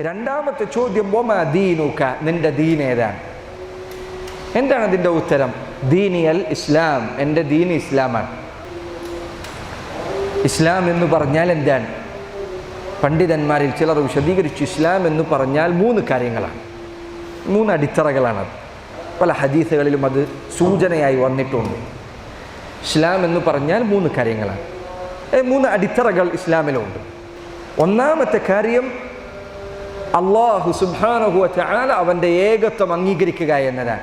രണ്ടാമത്തെ ചോദ്യം ബൊമ ദീനുക? നിന്റെ ദീൻ ഏതാണ്? എന്താണ് അതിന്റെ ഉത്തരം? ദീനി അൽ ഇസ്ലാം. എന്റെ ദീൻ ഇസ്ലാമാണ്. ഇസ്ലാം എന്ന് പറഞ്ഞാൽ എന്താണ്? പണ്ഡിതന്മാരിൽ ചിലർ വിശദീകരിച്ചു ഇസ്ലാം എന്ന് പറഞ്ഞാൽ മൂന്ന് കാര്യങ്ങളാണ്. മൂന്ന് അടിത്തറകളാണത്. പല ഹദീസുകളിലും അത് സൂചനയായി വന്നിട്ടുണ്ട്. ഇസ്ലാം എന്ന് പറഞ്ഞാൽ മൂന്ന് കാര്യങ്ങളാണ്. മൂന്ന് അടിത്തറകൾ ഇസ്ലാമിലുണ്ട്. ഒന്നാമത്തെ കാര്യം അള്ളാഹു സുബാനഹുവ ചാല അവന്റെ ഏകത്വം അംഗീകരിക്കുക എന്നതാണ്.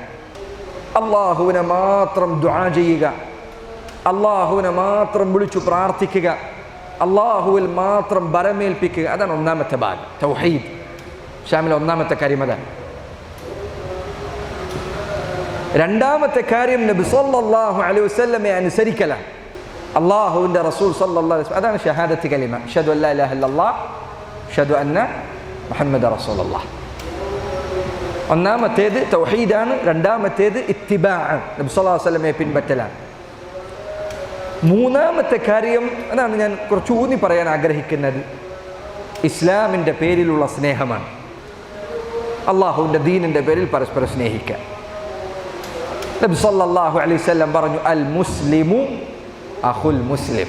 അള്ളാഹുവിനെ മാത്രം ദ്വാ ചെയ്യുക. അള്ളാഹുവിനെ മാത്രം വിളിച്ചു പ്രാർത്ഥിക്കുക. അള്ളാഹുവിൽ മാത്രം ബരമേൽപ്പിക്കുക അതാണ് ഒന്നാമത്തെ ഭാഗം. തൗഹീദ്. ഷാമിലെ ഒന്നാമത്തെ കാര്യം അതാണ്. രണ്ടാമത്തെ കാര്യം നബി സല്ലാഹു അലൈഹി വസ്ലമെ അനുസരിക്കലാണ്. അള്ളാഹുവിന്റെ റസൂൽ സല്ലാ അതാണ് ഷഹാദത്ത് കലിമ. ഷദ് അല്ലാ ഷദു അന്ന മുഹമ്മദ് റസൂലുള്ള ഒന്നാമത്തേത് തൗഹീദാണ് രണ്ടാമത്തേത് ഇത്തിബാ നബി സല്ലല്ലാഹു അലൈഹി വസല്ലമയെ പിൻപറ്റലാണ്. മൂന്നാമത്തെ കാര്യം അതാണ് ഞാൻ കുറച്ച് ഊന്നി പറയാൻ ആഗ്രഹിക്കുന്നത്. ഇസ്ലാമിന്റെ പേരിലുള്ള സ്നേഹമാണ്. അള്ളാഹുവിന്റെ ദീനിന്റെ പേരിൽ പരസ്പരം സ്നേഹിക്കുക. നബി സല്ലല്ലാഹു അലൈഹി വസല്ലം പറഞ്ഞു അൽ മുസ്ലിമു അഹുൽ മുസ്ലിം.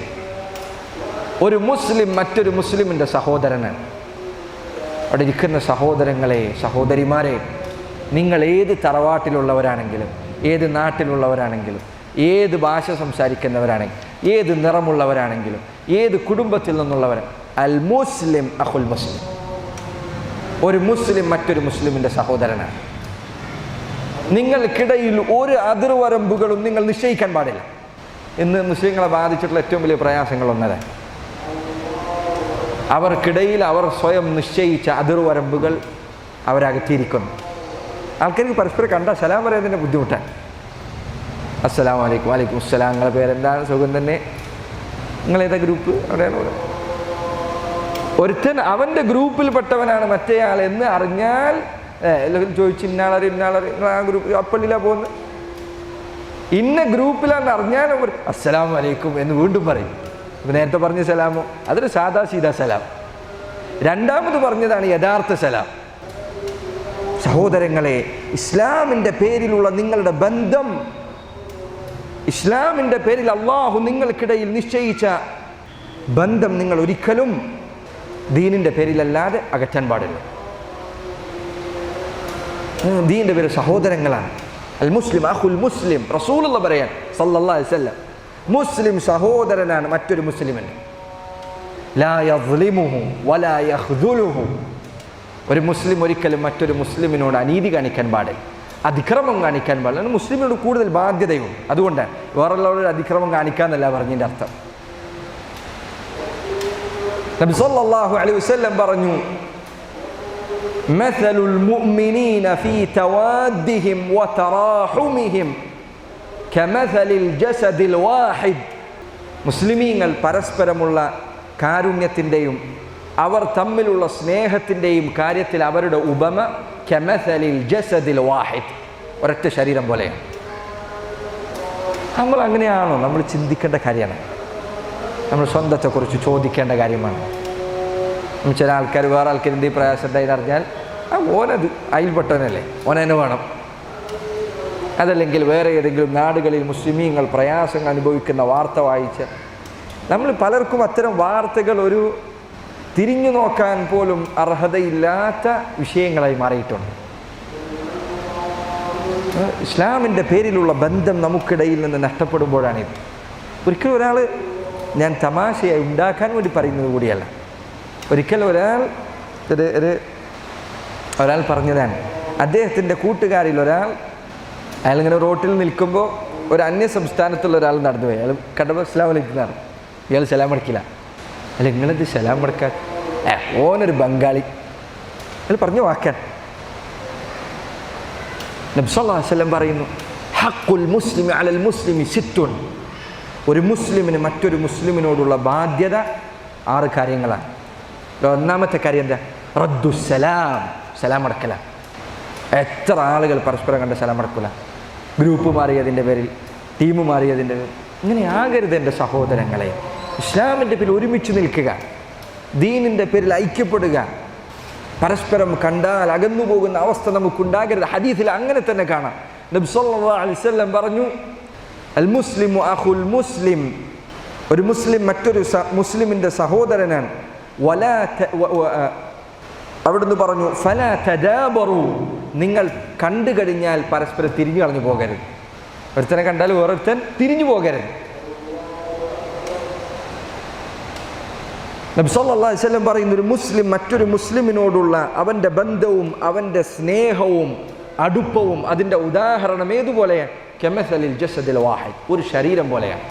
ഒരു മുസ്ലിം മറ്റൊരു മുസ്ലിമിന്റെ സഹോദരനാണ്. അവിടെ ഇരിക്കുന്ന സഹോദരങ്ങളെ സഹോദരിമാരെ നിങ്ങൾ ഏത് തറവാട്ടിലുള്ളവരാണെങ്കിലും ഏത് നാട്ടിലുള്ളവരാണെങ്കിലും ഏത് ഭാഷ സംസാരിക്കുന്നവരാണെങ്കിലും ഏത് നിറമുള്ളവരാണെങ്കിലും ഏത് കുടുംബത്തിൽ നിന്നുള്ളവർ അൽ മുസ്ലിം അഹുൽ മുസ്ലിം. ഒരു മുസ്ലിം മറ്റൊരു മുസ്ലിമിന്റെ സഹോദരനാണ്. നിങ്ങൾക്കിടയിൽ ഒരു അതിർവരമ്പുകളും നിങ്ങൾ നിശ്ചയിക്കാൻ പാടില്ല. ഇന്ന് മുസ്ലിങ്ങളെ ബാധിച്ചിട്ടുള്ള ഏറ്റവും വലിയ പ്രയാസങ്ങളൊന്നത് അവർക്കിടയിൽ അവർ സ്വയം നിശ്ചയിച്ച അതിർവരമ്പുകൾ അവരകറ്റിയിരിക്കുന്നു ആൾക്കാർക്ക് പരസ്പരം കണ്ട സലാം പറയുന്നതിന്റെ ബുദ്ധിമുട്ടാണ്. അസ്സലാം വലൈക്കും വലൈക്കും അസ്സലാം. നിങ്ങളെ പേരെന്താണ്? സുഖം തന്നെ? നിങ്ങളേതാ ഗ്രൂപ്പ്? അവിടെയാണ്. ഒരുത്തൻ അവന്റെ ഗ്രൂപ്പിൽപ്പെട്ടവനാണ് മറ്റേയാൾ എന്ന് അറിഞ്ഞാൽ എല്ലാവരും ചോദിച്ചു ഇന്നാളറി ഇന്നാളറി ആ ഗ്രൂപ്പ് അപ്പള്ളിയിലാണ് പോകുന്നത്. ഇന്ന ഗ്രൂപ്പിലാണെന്ന് അറിഞ്ഞാൽ അവർ അസ്സലാം വലൈക്കും എന്ന് വീണ്ടും പറയും. ഇപ്പം നേരത്തെ പറഞ്ഞ സലാമോ. അതൊരു സാദാ സീതാ സലാം. രണ്ടാമത് പറഞ്ഞതാണ് യഥാർത്ഥ സലാം. സഹോദരങ്ങളെ ഇസ്ലാമിന്റെ പേരിലുള്ള നിങ്ങളുടെ ബന്ധം ഇസ്ലാമിന്റെ പേരിൽ അള്ളാഹു നിങ്ങൾക്കിടയിൽ നിശ്ചയിച്ച ബന്ധം നിങ്ങൾ ഒരിക്കലും ദീനിന്റെ പേരിലല്ലാതെ അകറ്റാൻ പാടില്ല. ദീനിന്റെ പേര് സഹോദരങ്ങളാണ്. അൽ മുസ്ലിം അഹുൽ മുസ്ലിം റസൂലുള്ള പറയാൻ സല്ലല്ലാ അലൈഹി വസല്ലം. മുസ്ലിം സഹോദരനാണ് മറ്റൊരു മുസ്ലിമിന് ലാ യസ്ലിമുഹു വലാ യഖ്ദുലുഹു ഒരു മുസ്ലിം ഒരിക്കലും മറ്റൊരു മുസ്ലിമിനോട് അനീതി കാണിക്കാൻ പാടില്ല അതിക്രമം കാണിക്കാൻ പാടില്ല അതിന് മുസ്ലിമിനോട് കൂടുതൽ ബാധ്യതയുണ്ട് അതുകൊണ്ടാണ് വേറുള്ളവരോട് അതിക്രമം കാണിക്കാന്നല്ല പറഞ്ഞതിൻ്റെ അർത്ഥം നബി സല്ലല്ലാഹു അലൈഹി വസല്ലം പറഞ്ഞു مثل المؤمنين في توادهم وتراحمهم കമഥലിൽ ജസദിൽ വാഹിദ്. മുസ്ലിമീങ്ങൾ പരസ്പരമുള്ള കാരുണ്യത്തിന്റെയും അവർ തമ്മിലുള്ള സ്നേഹത്തിന്റെയും കാര്യത്തിൽ അവരുടെ ഉപമ കെമസലിൽ ജസദിൽ വാഹിദ്. ഒരൊറ്റ ശരീരം പോലെയാണ്. നമ്മൾ അങ്ങനെയാണോ? നമ്മൾ ചിന്തിക്കേണ്ട കാര്യമാണ്. നമ്മൾ സ്വന്തത്തെക്കുറിച്ച് ചോദിക്കേണ്ട കാര്യമാണ്. ചില ആൾക്കാർ വേറെ ആൾക്കാർ എന്ത് പ്രയാസം ഉണ്ടായി അറിഞ്ഞാൽ ഓനത് അയൽപ്പെട്ടവനല്ലേ? ഓനെന്നെ വേണം. അതല്ലെങ്കിൽ വേറെ ഏതെങ്കിലും നാടുകളിൽ മുസ്ലിമീങ്ങൾ പ്രയാസങ്ങൾ അനുഭവിക്കുന്ന വാർത്ത വായിച്ച് നമ്മൾ പലർക്കും അത്തരം വാർത്തകൾ ഒരു തിരിഞ്ഞു നോക്കാൻ പോലും അർഹതയില്ലാത്ത വിഷയങ്ങളായി മാറിയിട്ടുണ്ട്. ഇസ്ലാമിന്റെ പേരിലുള്ള ബന്ധം നമുക്കിടയിൽ നിന്ന് നഷ്ടപ്പെടുമ്പോഴാണിത് ഒരിക്കലും ഒരാൾ ഞാൻ തമാശയായി ഉണ്ടാക്കാൻ വേണ്ടി പറയുന്നത് കൂടിയല്ല. ഒരിക്കൽ ഒരാൾ ഒരു ഒരു ഒരാൾ പറഞ്ഞതാണ്. അദ്ദേഹത്തിന്റെ കൂട്ടുകാരിൽ ഒരാൾ അയാളിങ്ങനെ റോട്ടിൽ നിൽക്കുമ്പോൾ ഒരു അന്യ സംസ്ഥാനത്തുള്ള ഒരാൾ നടന്നു പോയി. അയാൾ കണ്ടപ്പോൾ സ്ലാം വിളിക്കുന്നതാണ് ഇയാൾ സലാം അടക്കില്ല. അല്ല ഇങ്ങനെ സലാം അടക്കാൻ? ഓനൊരു ബംഗാളി. അയാൾ പറഞ്ഞ വാക്കാൻ നബ്സല്ലാസ്ലം പറയുന്നു ഹക്കുൽ മുസ്ലിം അലൽ മുസ്ലിമി സിത്തുൺ ഒരു മുസ്ലിമിന് മറ്റൊരു മുസ്ലിമിനോടുള്ള ബാധ്യത ആറ് കാര്യങ്ങളാണ്. ഒന്നാമത്തെ കാര്യം എന്താ? റദ്ദു സലാം അടക്കല എത്ര ആളുകൾ പരസ്പരം കണ്ട സലാം അടക്കില്ല ഗ്രൂപ്പ് മാറിയതിന്റെ പേരിൽ ടീം മാറിയതിന്റെ പേരിൽ. ഇങ്ങനെ ആകരുത് എന്റെ സഹോദരങ്ങളെ. ഇസ്ലാമിന്റെ പേരിൽ ഒരുമിച്ച് നിൽക്കുക. ദീനിന്റെ പേരിൽ ഐക്യപ്പെടുക. പരസ്പരം കണ്ടാൽ അകന്നു പോകുന്ന അവസ്ഥ നമുക്കുണ്ടാകരുത്. ഹദീസിൽ അങ്ങനെ തന്നെ കാണാം. നബി സല്ലല്ലാഹു അലൈഹി വസല്ലം പറഞ്ഞു അൽ മുസ്ലിം അഖുൽ മുസ്ലിം. ഒരു മുസ്ലിം മറ്റൊരു മുസ്ലിമിന്റെ സഹോദരനാണ്. വലാ അവിടുന്ന് പറഞ്ഞു ഫല തദാബറു. നിങ്ങൾ കണ്ടു കഴിഞ്ഞാൽ പരസ്പരം തിരിഞ്ഞു കളഞ്ഞു പോകരുത്. ഒരുത്തനെ കണ്ടാൽ വേറൊരുത്തൻ തിരിഞ്ഞു പോകരുത്. നബ്സല്ലാ പറയുന്ന ഒരു മുസ്ലിം മറ്റൊരു മുസ്ലിമിനോടുള്ള അവന്റെ ബന്ധവും അവന്റെ സ്നേഹവും അടുപ്പവും അതിന്റെ ഉദാഹരണം ഏതുപോലെയാണ് കെമസലിൽ ജസദിൽ വാഹിദ്. ഒരു ശരീരം പോലെയാണ്.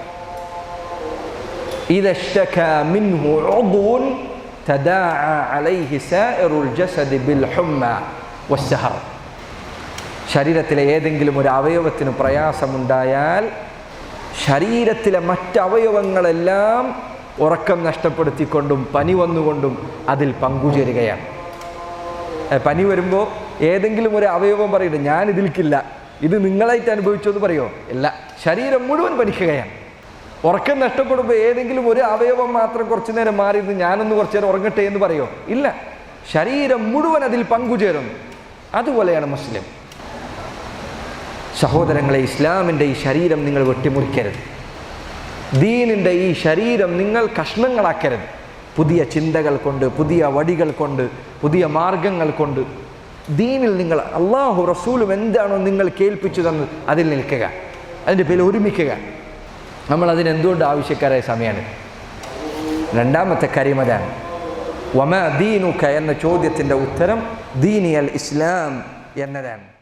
തദാഅ عليه سائر الجسد بالحمى والسهر വസ്സഹർ ശരീരത്തിലെ ഏതെങ്കിലും ഒരു അവയവത്തിന് പ്രയാസമുണ്ടായാൽ ശരീരത്തിലെ മറ്റവയവങ്ങളെല്ലാം ഉറക്കം നഷ്ടപ്പെടുത്തിക്കൊണ്ടും പനി വന്നുകൊണ്ടും അതിൽ പങ്കുചേരുകയാണ്. പനി വരുമ്പോൾ ഏതെങ്കിലും ഒരു അവയവം പറയുന്നത് ഞാൻ ഇതിൽക്കില്ല ഇത് നിങ്ങളായിട്ട് അനുഭവിച്ചു എന്ന് പറയുമോ ഇല്ല. ശരീരം മുഴുവൻ പനിക്കുകയാണ്. ഉറക്കം നഷ്ടപ്പെടുമ്പോൾ ഏതെങ്കിലും ഒരു അവയവം മാത്രം കുറച്ചു നേരം മാറി ഇത് ഞാനൊന്ന് കുറച്ചു നേരം ഉറങ്ങട്ടെ എന്ന് പറയോ? ഇല്ല. ശരീരം മുഴുവൻ അതിൽ പങ്കുചേരുന്നു. അതുപോലെയാണ് മുസ്ലിം. സഹോദരങ്ങളെ ഇസ്ലാമിന്റെ ഈ ശരീരം നിങ്ങൾ വെട്ടിമുറിക്കരുത്. ദീനിന്റെ ഈ ശരീരം നിങ്ങൾ കഷ്ണങ്ങളാക്കരുത്. പുതിയ ചിന്തകൾ കൊണ്ട് പുതിയ വടികൾ കൊണ്ട് പുതിയ മാർഗങ്ങൾ കൊണ്ട്. ദീനിൽ നിങ്ങൾ അള്ളാഹു റസൂലും എന്താണോ നിങ്ങൾ കേൾപ്പിച്ചു തന്നത് അതിൽ നിൽക്കുക. അതിന്റെ പേരിൽ ഒരുമിക്കുക. നമ്മൾ അതിനെന്തുകൊണ്ട് ആവശ്യക്കാരായ സമയമാണ്? രണ്ടാമത്തെ കാര്യം അതാണ്. വമ ദീനുക എന്ന ചോദ്യത്തിന്റെ ഉത്തരം ദീനിയൽ ഇസ്ലാം എന്നതാണ്.